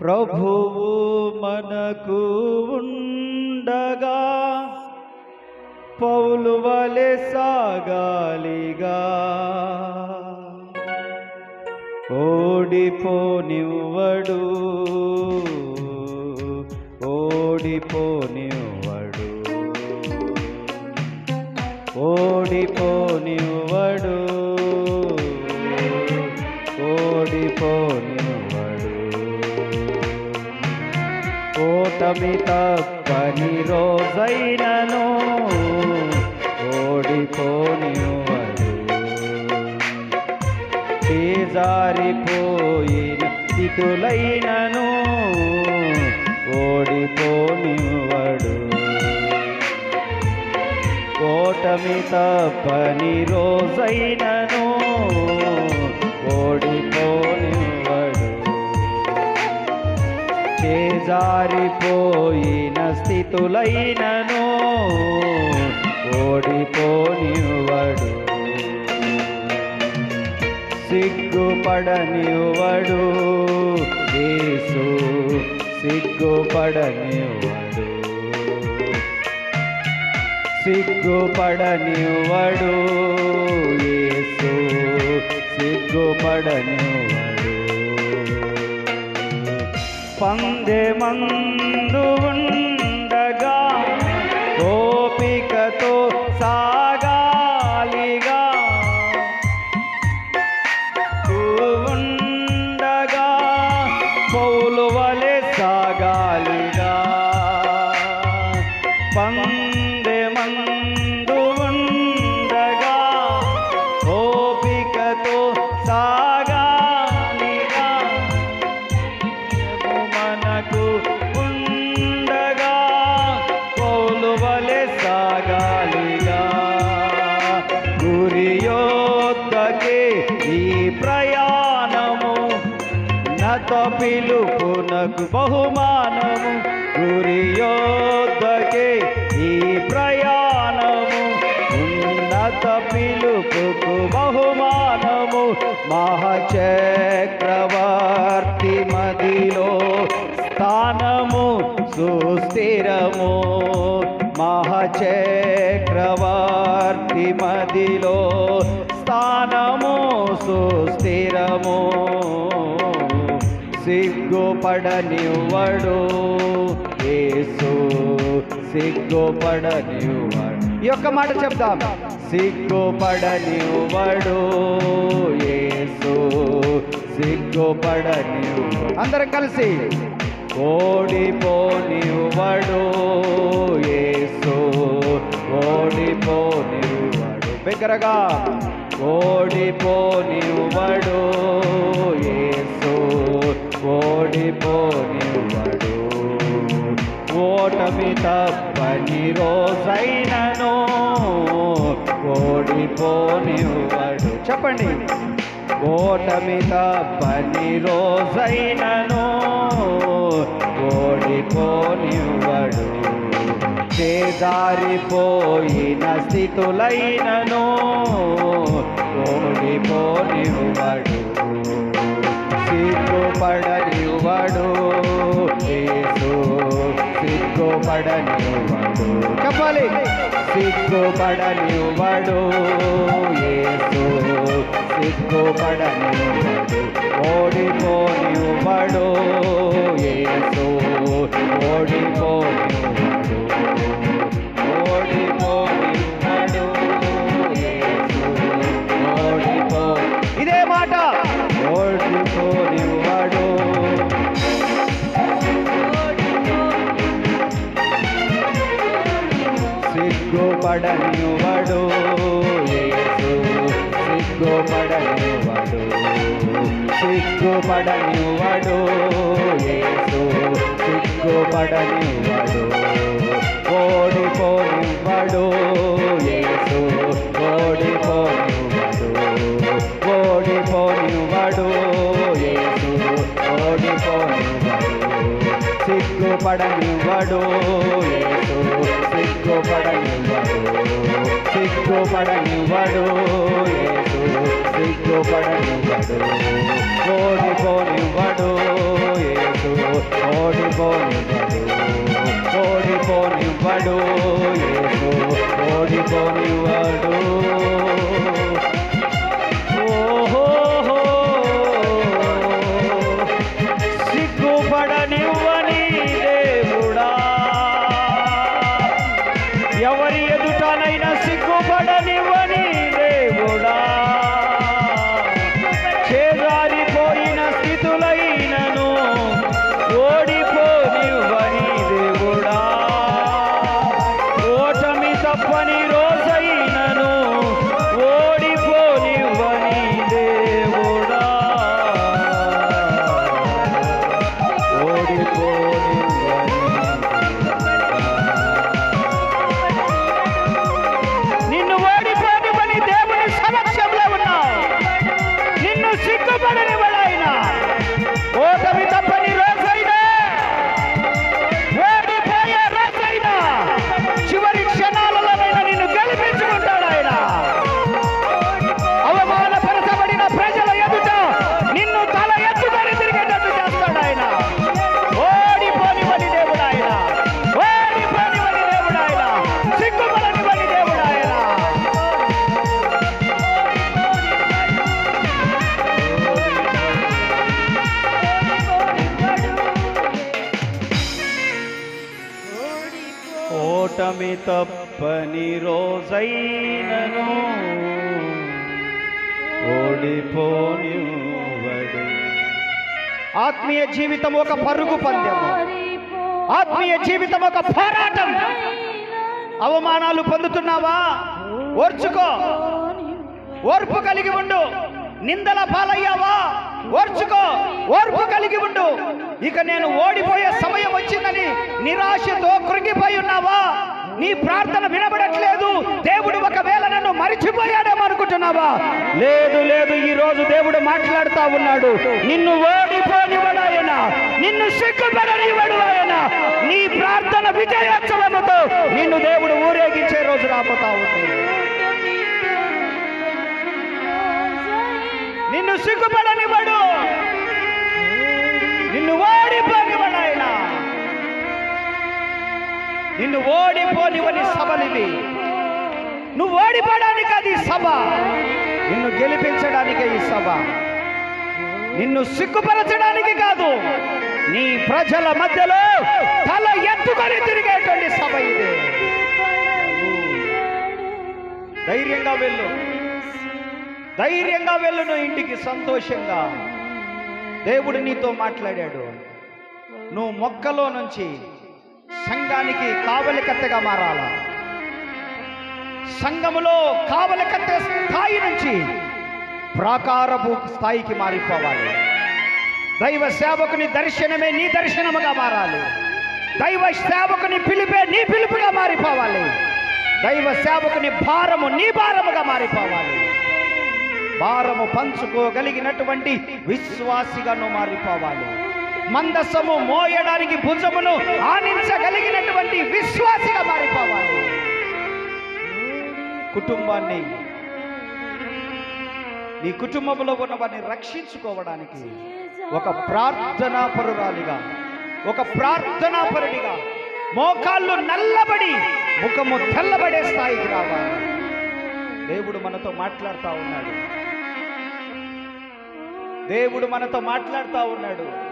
ప్రభువు మనకు ఉండగా పౌలు వలె సాగాలిగా. ఓడిపోనివ్వడు ఓడిపోనివ్వడు. ఓడిపోనివ్వడు ఓడిపోని ఓటమి తప్పని రోజైనను ఓడిపోని జారిపోయిన స్థితులైనను ఓడిపోనివ్వడు. ఓటమి తప్పని రోజైనను ఓడిపోని జారిపోయిన స్థితులైనను ఓడిపోనివ్వడు. సిగ్గుపడనివ్వడు. యేసు సిగ్గుపడనివ్వడు. సిగ్గుపడనివ్వడు. యేసు సిగ్గుపడనివ్వడు. పందెమందు ఉండగా పిలుపునకు బహుమానము. గురియోద్దకే ఈ ప్రయాణము. ఉన్నత పిలుపుకు బహుమానము. మహచక్రవర్తి మదిలో స్థానము సుస్థిరము. మహచక్రవర్తి మదిలో స్థానము సుస్థిరము. సిగ్గుపడనివ్వడు. యేసు సిగ్గుపడనివ్వడు. ఈ యొక్క మాట చెప్దాం. సిగ్గుపడనివ్వడు. యేసు సిగ్గుపడనివ్వడు. అందరం కలిసి ఓడిపోనివ్వడు. యేసు ఓడిపోనివ్వడు. బిగ్గరగా ఓడిపోనివ్వడు. యేసు ఓడిపోనివ్వడు ఓటమి తప్పని రోజైనను ఓడిపోనివ్వడు చెప్పండి. ఓటమి తప్పని రోజైనను ఓడిపోనివ్వడు చేదారిపోయిన స్థితులైనను ఓడిపోనివ్వడు చెప్పాలి. సిగ్గుపడనివ్వడు యేసు. సిగ్గుపడనివ్వడు ఓడిపోనివ్వడు ఏసు ఓడిపోనివ్వడు ఓడిపోనివ్వడు. సిగ్గుపడనివ్వడు యేసు సిగ్గుపడనివ్వడు సిగ్గుపడనివ్వడు యేసు సిగ్గుపడనివ్వడు సిగ్గుపడనివ్వడు. యేసు సిగ్గుపడనివ్వడు. సిగ్గుపడనివ్వడు యేసు సిగ్గుపడనివ్వడు. ఓడిపోనివ్వడు. యేసు ఓడిపోనివ్వడు. ఓడిపోనివ్వడు. యేసు ఓడిపోనివ్వడు ఎవరి ఎదుటనైనా సిగ్గుపడనివ్వని ఓటమి తప్పని రోజైనను ఓడిపోనివ్వడు. ఆత్మీయ జీవితం ఒక పరుగు పందెం ఆత్మీయ జీవితం ఒక పోరాటం. అవమానాలు పొందుతున్నావా? ఓర్చుకో. ఓర్పు కలిగి ఉండు. నిందల పాలయ్యావా? ఓర్చుకో. ఓర్పు కలిగి ఉండు. ఇక నేను ఓడిపోయే సమయం వచ్చిందని నిరాశ నీ ప్రార్థన వినబడట్లేదు. దేవుడు ఒకవేళ నన్ను మరిచిపోయాడేమో అనుకుంటున్నావా? లేదు లేదు ఈ రోజు దేవుడు మాట్లాడుతా ఉన్నాడు. నిన్ను ఓడిపోనివ్వడాయన నిన్ను సిగ్గుపడనివ్వడు ఆయన. నీ ప్రార్థన విజయోత్సవముతో నిన్ను దేవుడు ఊరేగించే రోజు రాబోతా ఉంది. నిన్ను సిగ్గుపడనివ్వడు. నిన్ను ఓడిపోనివని సభలివి నువ్వు ఓడిపోవడానికి అది సభ. నిన్ను గెలిపించడానికే ఈ సభ. నిన్ను సిగ్గుపరచడానికి కాదు నీ ప్రజల మధ్యలో తల ఎత్తుకొని తిరిగేటువంటి సభ ఇది. ధైర్యంగా వెళ్ళు. ధైర్యంగా వెళ్ళు నువ్వు ఇంటికి సంతోషంగా. దేవుడు నీతో మాట్లాడాడు. నువ్వు మొక్కలో నుంచి సంఘానికి కావలికత్తగా మారాల. సంఘములో కావలికత్త స్థాయి నుంచి ప్రాకారపు స్థాయికి మారిపోవాలి. దైవ సేవకుని దర్శనమే నీ దర్శనముగా మారాలి. దైవ సేవకుని పిలిపే నీ పిలుపుగా మారిపోవాలి. దైవ సేవకుని భారము నీ భారముగా మారిపోవాలి. భారము పంచుకోగలిగినటువంటి విశ్వాసిగాను మారిపోవాలి. మందస్సము మోయడానికి భుజమును ఆనించగలిగినటువంటి విశ్వాసిగా మారిపోవాలి. కుటుంబాన్ని నీ కుటుంబంలో ఉన్న వారిని రక్షించుకోవడానికి ఒక ప్రార్థనా పరురాలిగా ఒక ప్రార్థనా పరుడిగా మోకాళ్ళు నల్లబడి ముఖము తెల్లబడే స్థాయికి రావాలి. దేవుడు మనతో మాట్లాడుతూ ఉన్నాడు. దేవుడు మనతో మాట్లాడుతూ ఉన్నాడు.